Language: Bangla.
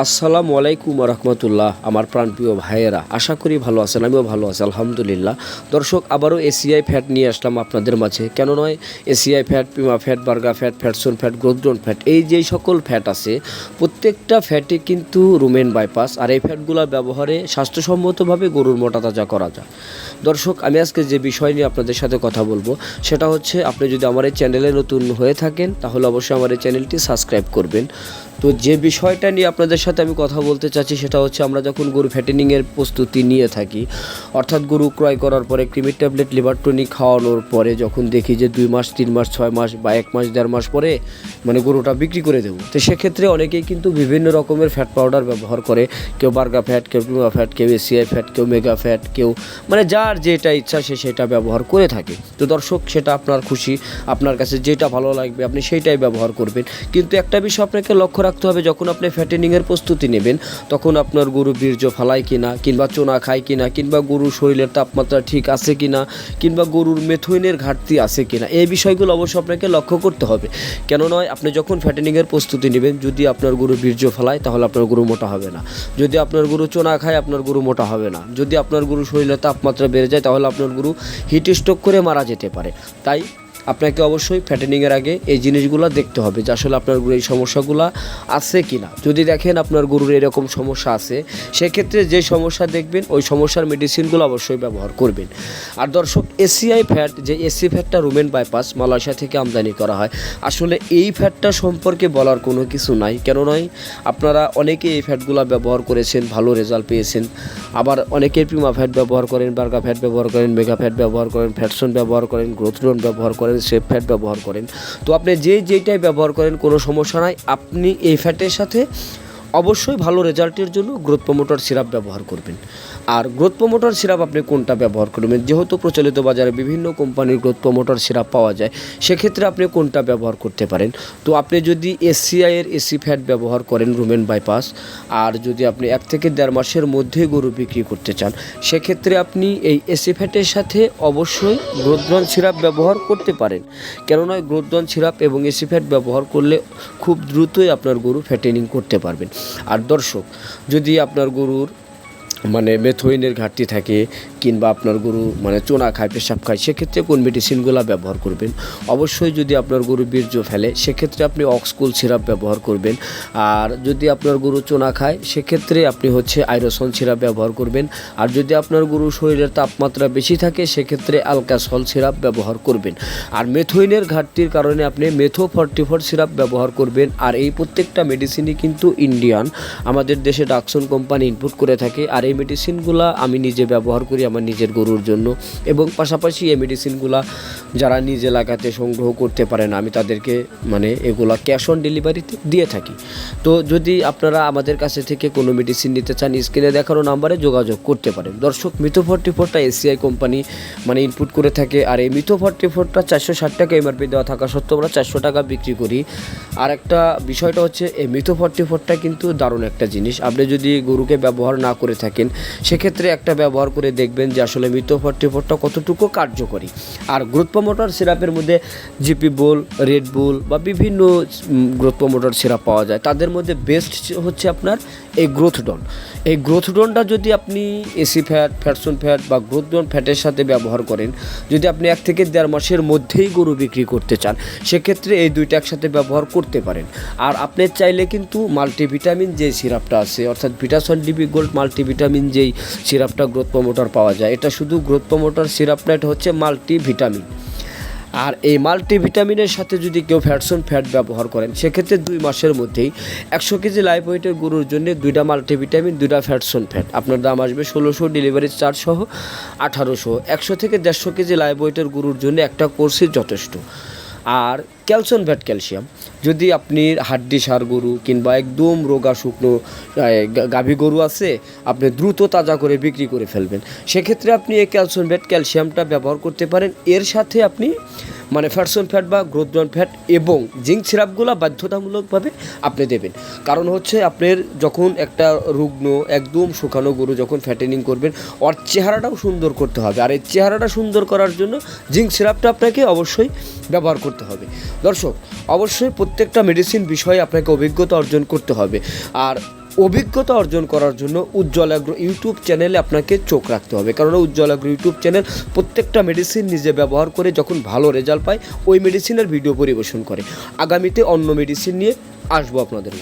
আসসালামু আলাইকুম রহমতুল্লাহ। আমার প্রাণপ্রিয় ভাইয়েরা, আশা করি ভালো আছেন, আমিও ভালো আছি, আলহামদুলিল্লাহ। দর্শক, আবারও এসিআই ফ্যাট নিয়ে আসলাম আপনাদের মাঝে। কেন নয়, ACI fat Pima fat Berga fat Fatson fat Growthdon fat এই যে সকল ফ্যাট আছে, প্রত্যেকটা ফ্যাটে কিন্তু রুমেন বাইপাস আর এই ফ্যাটগুলো ব্যবহারে স্বাস্থ্যসম্মতভাবে গরুর মোটা তাজা করা যায়। দর্শক, আমি আজকে যে বিষয় নিয়ে আপনাদের সাথে কথা বলব, সেটা হচ্ছে আপনি যদি আমার এই চ্যানেলে নতুন হয়ে থাকেন, তাহলে অবশ্যই আমার এই চ্যানেলটি সাবস্ক্রাইব করবেন। তো যে বিষয়টা নিয়ে আপনাদের সাথে আমি কথা বলতে চাচ্ছি সেটা হচ্ছে আমরা যখন গরু ফ্যাটেনিংয়ের প্রস্তুতি নিয়ে থাকি, অর্থাৎ গরু ক্রয় করার পরে ক্রিমির ট্যাবলেট লিভার খাওয়ানোর পরে যখন দেখি যে দুই মাস, তিন মাস, ছয় মাস বা এক মাস, দেড় মাস পরে মানে গরুটা বিক্রি করে দেবো। তো সেক্ষেত্রে অনেকেই কিন্তু বিভিন্ন রকমের ফ্যাট পাউডার ব্যবহার করে। কেউ বার্গা ফ্যাট কেউ পিমা ফ্যাট কেউ এসিআই ফ্যাট কেউ মেগা ফ্যাট কেউ মানে যার যেটা ইচ্ছা সে সেটা ব্যবহার করে থাকে। তো দর্শক, সেটা আপনার খুশি, আপনার কাছে যেটা ভালো লাগবে, আপনি সেইটাই ব্যবহার করবেন। কিন্তু একটা বিষয় আপনাকে লক্ষ্য রাখতে হবে, যখন আপনি ফ্যাটেনিংয়ের প্রস্তুতি নেবেন, তখন আপনার গরু বীর্য ফালায় কিনা, কিংবা চোনা খায় কিনা, কিংবা গরুর শরীরের তাপমাত্রা ঠিক আছে কিনা, কিংবা গরুর মেথইনের ঘাটতি আছে কিনা, এই বিষয়গুলো অবশ্য আপনাকে লক্ষ্য করতে হবে। কেন নয়, আপনি যখন ফ্যাটেনিংয়ের প্রস্তুতি নেবেন, যদি আপনার গরু বীর্য ফেলায়, তাহলে আপনার গরু মোটা হবে না। যদি আপনার গরু চোনা খায়, আপনার গরু মোটা হবে না। যদি আপনার গরু শরীরের তাপমাত্রা বেড়ে যায়, তাহলে আপনার গরু হিট স্ট্রোক করে মারা যেতে পারে। তাই আপনাকে অবশ্যই ফ্যাটেনিংয়ের আগে এই জিনিসগুলো দেখতে হবে যে আসলে আপনার গরুর এই সমস্যাগুলো আছে কি না যদি দেখেন আপনার গরুর এরকম সমস্যা আছে, সেক্ষেত্রে যে সমস্যা দেখবেন, ওই সমস্যার মেডিসিনগুলো অবশ্যই ব্যবহার করবেন। আর দর্শক এসিআই ফ্যাট যে এসি ফ্যাটটা রুমেন বাইপাস মালয়েশিয়া থেকে আমদানি করা হয়, আসলে এই ফ্যাটটা সম্পর্কে বলার কোনো কিছু নাই। কেন নয় আপনারা অনেকে এই ফ্যাটগুলো ব্যবহার করেছেন, ভালো রেজাল্ট পেয়েছেন। আবার অনেকে পিমা ফ্যাট ব্যবহার করেন বার্গা ফ্যাট ব্যবহার করেন মেগা ফ্যাট ব্যবহার করেন ফ্যাটসন ব্যবহার করেন গ্রোথডন ব্যবহার করেন। সেফ ফ্যাট ব্যবহার করেন। তো আপনি যে যেটাই ব্যবহার করেন, কোনো সমস্যা নাই। আপনি এই ফ্যাটের সাথে অবশ্যই ভালো রেজাল্টের জন্য গ্রোথ প্রমোটার সিরাপ ব্যবহার করবেন। আর গ্রোথ প্রমোটার সিরাপ আপনি কোনটা ব্যবহার করবেন? যেহেতু প্রচলিত বাজারে বিভিন্ন কোম্পানির গ্রোথ প্রমোটার সিরাপ পাওয়া যায়, সেক্ষেত্রে আপনি কোনটা ব্যবহার করতে পারেন? তো আপনি যদি এসিআই এর এসি ফ্যাট ব্যবহার করেন রুমেন বাইপাস আর যদি আপনি এক থেকে দেড় মাসের মধ্যে গরু বিক্রি করতে চান, সেক্ষেত্রে আপনি এই এসি ফ্যাটের সাথে অবশ্যই গ্রোথডন সিরাপ ব্যবহার করতে পারেন। কেননা গ্রোথডন সিরাপ এবং এসি ফ্যাট ব্যবহার করলে খুব দ্রুতই আপনার গরু ফ্যাটেনিং করতে পারবেন। আর দর্শক যদি আপনার গরুর মানে মেথোইনের ঘাটতি থাকে কিংবা আপনার গরু মানে চোনা খায়, পেশাব খায়, সেক্ষেত্রে কোন মেডিসিনগুলো ব্যবহার করবেন? অবশ্যই যদি আপনার গরু বীর্য ফেলে, সেক্ষেত্রে আপনি অক্সকুল সিরাপ ব্যবহার করবেন। আর যদি আপনার গরু চোনা খায়, সেক্ষেত্রে আপনি হচ্ছে আইরোসন সিরাপ ব্যবহার করবেন। আর যদি আপনার গরু শরীরের তাপমাত্রা বেশি থাকে, সেক্ষেত্রে আলকাসল সিরাপ ব্যবহার করবেন। আর মেথোইনের ঘাটতির কারণে আপনি মেথো ফর্টি ফোর সিরাপ ব্যবহার করবেন। আর এই প্রত্যেকটা মেডিসিনই কিন্তু ইন্ডিয়ান আমাদের দেশে ডাকসন কোম্পানি ইনপুট করে থাকে। আর এই মেডিসিনগুলো আমি নিজে ব্যবহার করি আমার নিজের গরুর জন্য এবং পাশাপাশি এই মেডিসিনগুলো যারা নিজ এলাকাতে সংগ্রহ করতে পারে না, আমি তাদেরকে মানে এগুলা ক্যাশ অন ডেলিভারিতে দিয়ে থাকি। তো যদি আপনারা আমাদের কাছে থেকে কোনো মেডিসিন নিতে চান স্ক্রিনে দেখানো নাম্বারে যোগাযোগ করতে পারেন। দর্শক, মিথো ফর্টি ফোরটা এসিআই কোম্পানি মানে ইনপুট করে থাকে, আর এই মিথো ফর্টি ফোরটা চারশো ষাট টাকা এমআরপি দেওয়া থাকা সত্ত্বেও আমরা চারশো টাকা বিক্রি করি। আর একটা বিষয়টা হচ্ছে, এই মিথো ফর্টি ফোরটা কিন্তু দারুণ একটা জিনিস। আপনি যদি গরুকে ব্যবহার না করে থাকেন, সেক্ষেত্রে একটা ব্যবহার করে দেখবেন যে আসলে মিথো ফর্টি ফোরটা কতটুকু কার্যকরী। আর গ্রোথ প্রমোটার সিরাপের মধ্যে জিপি বুল, রেড বুল বা বিভিন্ন গ্রোথ প্রমোটার সিরাপ পাওয়া যায়। তাদের মধ্যে বেস্ট হচ্ছে আপনার এই গ্রোথ ডন এই গ্রোথ ডনটা যদি আপনি এসি ফ্যাট, ফ্যাটসন ফ্যাট বা গ্রোথ ডন ফ্যাটের সাথে ব্যবহার করেন, যদি আপনি এক থেকে দেড় মাসের মধ্যেই গরু বিক্রি করতে চান, সেক্ষেত্রে এই দুইটা একসাথে ব্যবহার করতে পারেন। আর আপনি চাইলে কিন্তু মাল্টিভিটামিন যে সিরাপটা আছে, অর্থাৎ ভিটাসন ডিবি গোল্ড মাল্টিভিটামিন যেই সিরাপটা গ্রোথ প্রমোটার পাওয়া যায়। এটা শুধু গ্রোথ প্রমোটার সিরাপ না এটা হচ্ছে মাল্টিভিটামিন। আর এই মাল্টিভিটামিনের সাথে যদি কেউ ফ্যাটসন ফ্যাট ব্যবহার করেন, সেক্ষেত্রে দুই মাসের মধ্যেই একশো কেজি লাইফ ওয়েটের গরুর জন্য দুইটা মাল্টিভিটামিন, দুইটা ফ্যাটসন ফ্যাট। আপনার দাম আসবে ষোলোশো, ডেলিভারি চার্জ সহ আঠারোশো। একশো থেকে দেড়শো কেজি লাইফ ওয়েটের গরুর জন্য একটা কোর্সই যথেষ্ট। আর ক্যালসিয়াম ভ্যাট ক্যালসিয়াম। যদি আপনি হাড্ডি, সার গরু কিংবা একদম রোগা, শুকনো গাভী গরু আছে, আপনি দ্রুত তাজা করে বিক্রি করে ফেলবেন। সেক্ষেত্রে আপনি এই ক্যালসিয়াম ভ্যাট ক্যালসিয়ামটা ব্যবহার করতে পারেন। এর সাথে আপনি মানে ফ্যাটসন ফ্যাট বা গ্রোথডন ফ্যাট এবং জিঙ্ক সিরাপগুলো বাধ্যতামূলকভাবে আপনি দেবেন। কারণ হচ্ছে আপনার যখন একটা রুগ্ন, একদম শুকানো গরু যখন ফ্যাটেনিং করবেন, ওর চেহারাটাও সুন্দর করতে হবে। আর এই চেহারাটা সুন্দর করার জন্য জিঙ্ক সিরাপটা আপনাকে অবশ্যই ব্যবহার করতে হবে। দর্শক, অবশ্যই প্রত্যেকটা মেডিসিন বিষয়ে আপনাকে অভিজ্ঞতা অর্জন করতে হবে। আর অভিজ্ঞতা অর্জন করার জন্য উজ্জ্বল আগ্রহ ইউটিউব চ্যানেলে আপনাকে চোখ রাখতে হবে। কারণ উজ্জ্বল আগ্রহ ইউটিউব চ্যানেল প্রত্যেকটা মেডিসিন নিজে ব্যবহার করে যখন ভালো রেজাল্ট পায়, ওই মেডিসিনের ভিডিও পরিবেশন করে। আগামীতে অন্য মেডিসিন নিয়ে আসব আপনাদের